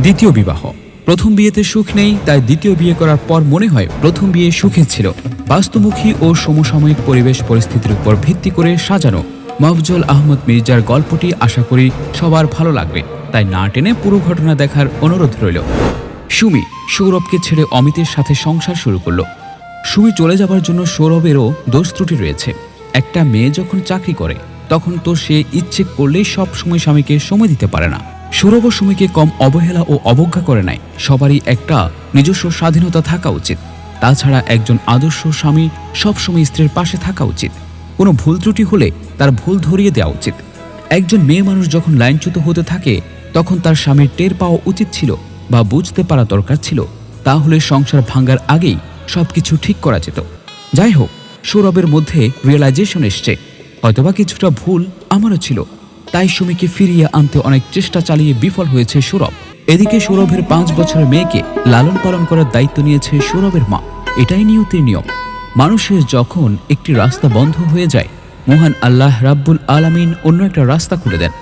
দ্বিতীয় বিবাহ। প্রথম বিয়েতে সুখ নেই, তাই দ্বিতীয় বিয়ে করার পর মনে হয় প্রথম বিয়ে সুখে ছিল। বাস্তুমুখী ও সমসাময়িক পরিবেশ পরিস্থিতির উপর ভিত্তি করে সাজানো। মফজল আহমদ মির্জার গল্পটি আশা করি সবার ভালো লাগবে। তাই না টেনে পুরো ঘটনা দেখার অনুরোধ রইল। সুমি, সৌরভকে ছেড়ে অমিতের সাথে সংসার শুরু করল। সুমি চলে যাবার জন্য সৌরভেরও দোষ ত্রুটি রয়েছে। একটা মেয়ে যখন চাকরি করে, তখন তো সে ইচ্ছে করলেই সব সময় স্বামীকে সময় দিতে পারে না। সৌরভ সুমিকে কম অবহেলা ও অবজ্ঞা করে নাই। সবারই একটা নিজস্ব স্বাধীনতা থাকা উচিত। তাছাড়া একজন আদর্শ স্বামী সবসময় স্ত্রীর পাশে থাকা উচিত। কোনো ভুল ত্রুটি হলে তার ভুল ধরিয়ে দেওয়া উচিত। একজন মেয়ে মানুষ যখন লাইনচ্যুত হতে থাকে, তখন তার স্বামীর টের পাওয়া উচিত ছিল বা বুঝতে পারা দরকার ছিল। তাহলে সংসার ভাঙ্গার আগেই সবকিছু ঠিক করা যেত। যাই হোক, সৌরভের মধ্যে রিয়েলাইজেশন এসছে। হয়তোবা কিছুটা ভুল আমারও ছিল। তাই সুমিকে ফিরিয়ে আনতে অনেক চেষ্টা চালিয়ে বিফল হয়েছে সৌরভ। এদিকে সৌরভের পাঁচ বছরের মেয়েকে লালন পালন করার দায়িত্ব নিয়েছে সৌরভের মা। এটাই নিয়তির নিয়ম। মানুষের যখন একটি রাস্তা বন্ধ হয়ে যায়, মহান আল্লাহ রাব্বুল আলামিন অন্য একটা রাস্তা খুলে দেন।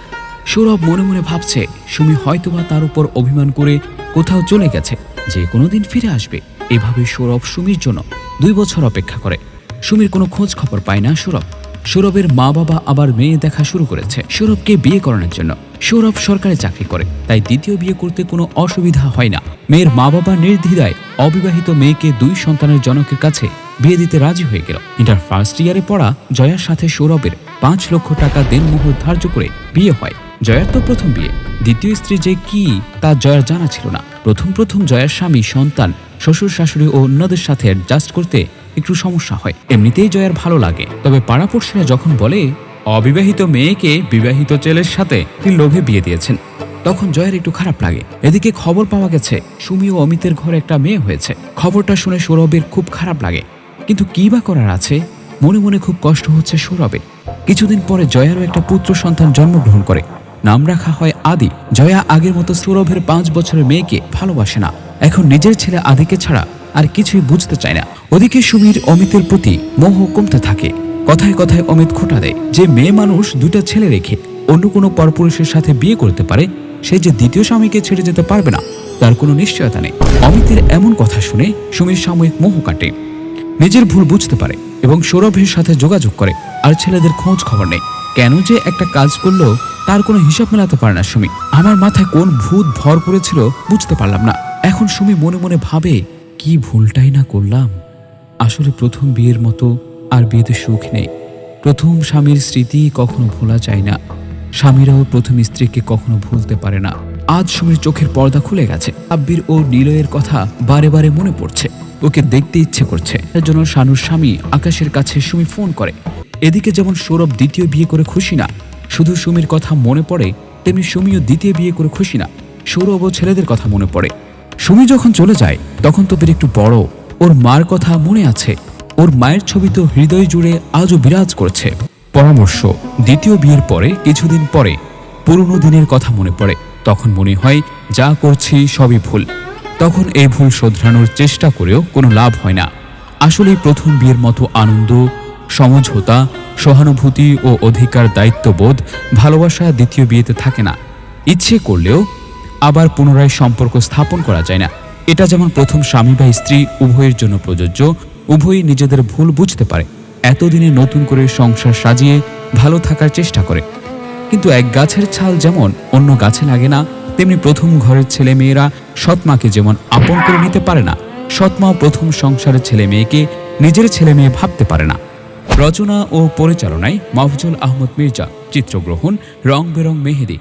সৌরভ মনে মনে ভাবছে, সুমি হয়তোবা তার উপর অভিমান করে কোথাও চলে গেছে, যে কোনোদিন ফিরে আসবে। এভাবে সৌরভ সুমির জন্য দুই বছর অপেক্ষা করে। সুমির কোনো খোঁজ খবর পায় না সৌরভ। সৌরভের মা বাবা আবার মেয়ে দেখা শুরু করেছে। সৌরভকে বিয়ে করানোর জন্য। সৌরভ সরকারি চাকরি করে, তাই দ্বিতীয় বিয়ে করতে কোনো অসুবিধা হয় না। মেয়ের মা বাবা নির্দ্বিধায় অবিবাহিত মেয়েকে দুই সন্তানের জনকের কাছে বিয়ে দিতে রাজি হয়ে গেল। ইন্টার ফার্স্ট ইয়ারে পড়া জয়ার সাথে সৌরভের পাঁচ লক্ষ টাকা দেনমোহর ধার্য করে বিয়ে হয়। জয়ার তো প্রথম বিয়ে। দ্বিতীয় স্ত্রী যে কি, তা জয়ার জানা ছিল না। প্রথম প্রথম জয়ার স্বামী, সন্তান, শ্বশুর শাশুড়ি ও অন্যদের সাথে অ্যাডজাস্ট করতে একটু সমস্যা হয়। এমনিতেই জয়ার ভালো লাগে। তবে পাড়াপড়শিরা যখন বলে, অবিবাহিত মেয়েকে বিবাহিত ছেলের সাথে তিনি লোভে বিয়ে দিয়েছেন? তখন জয়ের একটু খারাপ লাগে। এদিকে খবর পাওয়া গেছে, সুমি ও অমিতের ঘরে একটা মেয়ে হয়েছে। খবরটা শুনে সৌরভের খুব খারাপ লাগে। কিন্তু কি বা করার আছে? মনে মনে খুব কষ্ট হচ্ছে সৌরভের। কিছুদিন পরে জয়ারও একটা পুত্র সন্তান জন্মগ্রহণ করে। নাম রাখা হয় আদি। জয়া আগের মতো সৌরভের পাঁচ বছরের মেয়েকে ভালোবাসে না। এখন নিজের ছেলে আদিকে ছাড়া আর কিছুই বুঝতে চায় না। ওদিকে সুমির অমিতের প্রতি মোহ কমতে থাকে। কথায় কথায় অমিত খোটা দেয় যে মেয়ে মানুষ দুটা ছেলে রেখে অন্য কোনো পরপুরুষের সাথে বিয়ে করতে পারে, সে যে দ্বিতীয় স্বামীকে ছেড়ে যেতে পারবে না, তার কোনো নিশ্চয়তা নেই। অমিতের এমন কথা শুনে সুমির সাময়িক মোহ কাটে। নিজের ভুল বুঝতে পারে এবং সৌরভের সাথে যোগাযোগ করে, আর ছেলেদের খোঁজ খবর নেই কেন যে একটা কাজ করল তার কোনো হিসাব মেলাতে পারে না সুমি আমার মাথায় কোন ভূত ভর করেছিল বুঝতে পারলাম না। এখন সুমি মনে মনে ভাবে কি ভুলটাই না করলাম? আসলে প্রথম বিয়ের মতো আর বিয়েতে সুখ নেই। প্রথম স্বামীর স্মৃতি কখনো ভোলা যায় না। স্বামীরাও প্রথম স্ত্রীকে কখনো ভুলতে পারে না। আজ সুমির চোখের পর্দা খুলে গেছে। আব্বির ও নিলয়ের কথা বারে বারে মনে পড়ছে। ওকে দেখতে ইচ্ছে করছে। তার জন্য শানুর স্বামী আকাশের কাছে সুমি ফোন করে। এদিকে যেমন সৌরভ দ্বিতীয় বিয়ে করে খুশি না, শুধু সুমির কথা মনে পড়ে, তেমনি সুমিও দ্বিতীয় বিয়ে করে খুশি না। সৌরভ ও ছেলেদের কথা মনে পড়ে। সুমি যখন চলে যায়, তখন তোপের একটু বড়। ওর মার কথা মনে আছে। ওর মায়ের ছবি তো হৃদয় জুড়ে আজও বিরাজ করছে। পরামর্শ, দ্বিতীয় বিয়ের পরে, কিছুদিন পরে, পুরনো দিনের কথা মনে পড়ে। তখন মনে হয়, যা করছি সবই ভুল। তখন এই ভুল শোধরানোর চেষ্টা করেও কোনো লাভ হয় না। আসলে প্রথম বিয়ের মতো আনন্দ, সমঝোতা, সহানুভূতি ও অধিকার দায়িত্ববোধ ভালোবাসা দ্বিতীয় বিয়েতে থাকে না। ইচ্ছে করলেও আবার পুনরায় সম্পর্ক স্থাপন করা যায় না। এটা যেমন প্রথম স্বামী বা স্ত্রী উভয়ের জন্য প্রযোজ্য, উভয়ই নিজেদের ভুল বুঝতে পারে। এতদিনে নতুন করে সংসার সাজিয়ে ভালো থাকার চেষ্টা করে। কিন্তু এক গাছের ছাল যেমন অন্য গাছে লাগে না, তেমনি প্রথম ঘরের ছেলে মেয়েরা সৎমাকে যেমন আপন করে নিতে পারে না সৎমাও প্রথম সংসারের ছেলে মেয়েকে নিজের ছেলে মেয়ে ভাবতে পারে না। রচনা ও পরিচালনায় মাহফুজুল আহমদ মির্জা, চিত্রগ্রহণ, রং বেরং মেহেদি।